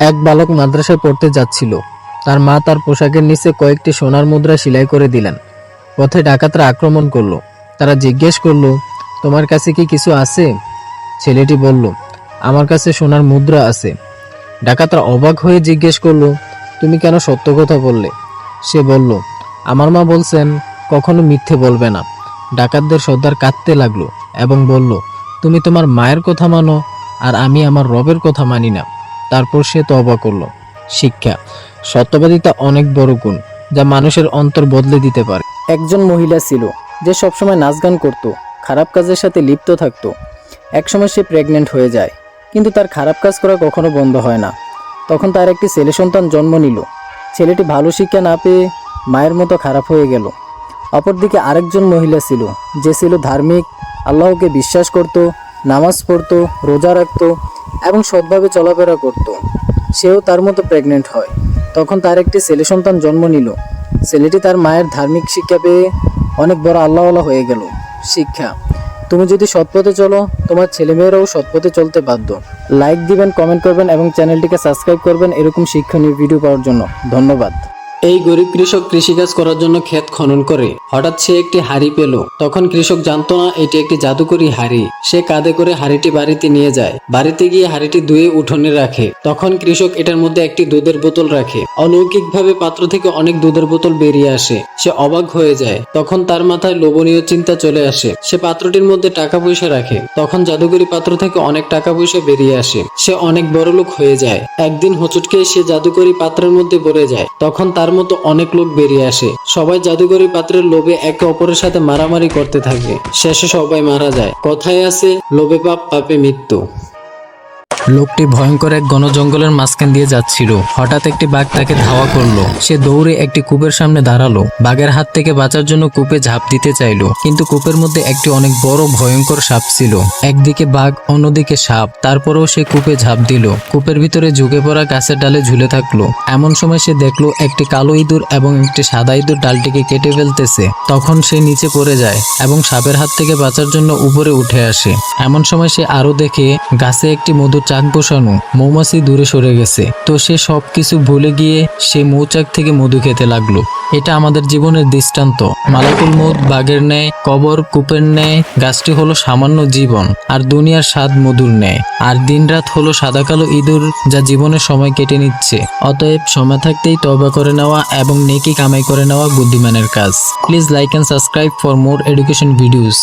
এক বালক মাদ্রাসায় পড়তে যাচ্ছিল। তার মা তার পোশাকের নিচে কয়েকটি সোনার মুদ্রা সেলাই করে দিলেন। পথে ডাকাতরা আক্রমণ করল। তারা জিজ্ঞেস করল, তোমার কাছে কি কিছু আছে? ছেলেটি বলল, আমার কাছে সোনার মুদ্রা আছে। ডাকাতরা অবাক হয়ে জিজ্ঞেস করল, তুমি কেন সত্য কথা বললে? সে বলল, আমার মা বলছেন, কখনো মিথ্যে বলবে না। ডাকাতদের সর্দার কাঁদতে লাগল এবং বলল, তুমি তোমার মায়ের কথা মানো, আর আমি আমার রবের কথা মানি না। তারপর সে তবা করল। শিক্ষা, সত্যবাদিতা অনেক বড় গুণ, যা মানুষের অন্তর বদলে দিতে পারে। একজন মহিলা ছিল, যে সবসময় নাচ গান করত, খারাপ কাজের সাথে লিপ্ত থাকতো। একসময় সে প্রেগনেন্ট হয়ে যায়, কিন্তু তার খারাপ কাজ করা কখনো বন্ধ হয় না। তখন তার একটি ছেলে সন্তান জন্ম নিল। ছেলেটি ভালো শিক্ষা না পেয়ে মায়ের মতো খারাপ হয়ে গেল। অপরদিকে আরেকজন মহিলা ছিল, যে ছিল ধার্মিক, আল্লাহকে বিশ্বাস করত, নামাজ পড়তো, রোজা রাখতো এবং সৎভাবে চলাফেরা করত। সেও তার মতো প্রেগনেন্ট হয়। তখন তার একটি ছেলে সন্তান জন্ম নিল। ছেলেটি তার মায়ের ধার্মিক শিক্ষা পেয়ে অনেক বড় আল্লাহওয়ালা হয়ে গেল। শিক্ষা, তুমি যদি সৎপথে চলো, তোমার ছেলেমেয়েরাও সৎপথে চলতে বাধ্য। লাইক দিবেন কমেন্ট করবেন এবং চ্যানেলটিকে সাবস্ক্রাইব করবেন। এরকম শিক্ষণীয় ভিডিও পাওয়ার জন্য। ধন্যবাদ। এই গরিব কৃষক কৃষিকাজ করার জন্য ক্ষেত খনন করে। হঠাৎ সে একটি হাড়ি পেল। তখন কৃষক জানতো না এটি একটি জাদুকরি হাড়ি। সে কাঁধে করে হাড়িটি বাড়িতে নিয়ে যায়। বাড়িতে গিয়ে হাড়িটি ধুয়ে উঠোনে রাখে। তখন কৃষক এটার মধ্যে একটি দুধের বোতল রাখে। অলৌকিকভাবে পাত্র থেকে অনেক দুধের বোতল বেরিয়ে আসে। সে অবাক হয়ে যায়। তখন তার মাথায় লোভনীয় চিন্তা চলে আসে। সে পাত্রটির মধ্যে টাকা পয়সা রাখে। তখন জাদুকরি পাত্র থেকে অনেক টাকা পয়সা বেরিয়ে আসে। সে অনেক বড় লোক হয়ে যায়। একদিন হোঁচট খেয়ে সে জাদুকরি পাত্রের মধ্যে পড়ে যায়। তখন তার মতো অনেক লোক বেরিয়ে আসে। সবাই জাদুঘরী পাত্রের লোভে একে অপরের সাথে মারামারি করতে থাকে। শেষে সবাই মারা যায়। কথায় আছে, লোভে পাপ, পাপে মৃত্যু। লোকটি ভয়ঙ্কর এক ঘন জঙ্গলের মাঝখান দিয়ে যাচ্ছিল। হঠাৎ একটি বাঘ তাকে ধাওয়া করল। সে দৌড়ে একটি কূপের সামনে দাঁড়াল। বাঘের হাত থেকে বাঁচার জন্য কূপে ঝাঁপ দিতে চাইলো। কিন্তু কূপের মধ্যে একটি অনেক বড় ভয়ঙ্কর সাপ ছিল। একদিকে বাঘ, অন্যদিকে সাপ। তারপরেও সে কূপে ঝাঁপ দিল। কূপের ভিতরে ঝুঁকে পড়া গাছের ডালে ঝুলে থাকল। এমন সময় সে দেখল একটি কালো ইঁদুর এবং একটি সাদা ইঁদুর ডালটিকে কেটে ফেলতেছে। তখন সে নিচে পড়ে যায় এবং সাপের হাত থেকে বাঁচার জন্য উপরে উঠে আসে। এমন সময় সে আরও দেখে, গাছে একটি মধুর চাক বসানো, মৌমাছি দূরে সরে গেছে। তো সে সবকিছু ভুলে গিয়ে সে মৌচাক থেকে মধু খেতে লাগল। এটা আমাদের জীবনের দৃষ্টান্ত। মালাকুল মৌত বাঘের ন্যায়, কবর, কূপের ন্যায়, গাছটি হলো সামান্য জীবন, আর দুনিয়ার স্বাদ মধুর ন্যায়। আর দিনরাত হলো সাদা কালো ইঁদুর, যা জীবনের সময় কেটে নিচ্ছে। অতএব সময় থাকতেই তবা করে নেওয়া এবং নেকি কামাই করে নেওয়া বুদ্ধিমানের কাজ। Please like and subscribe for more education videos.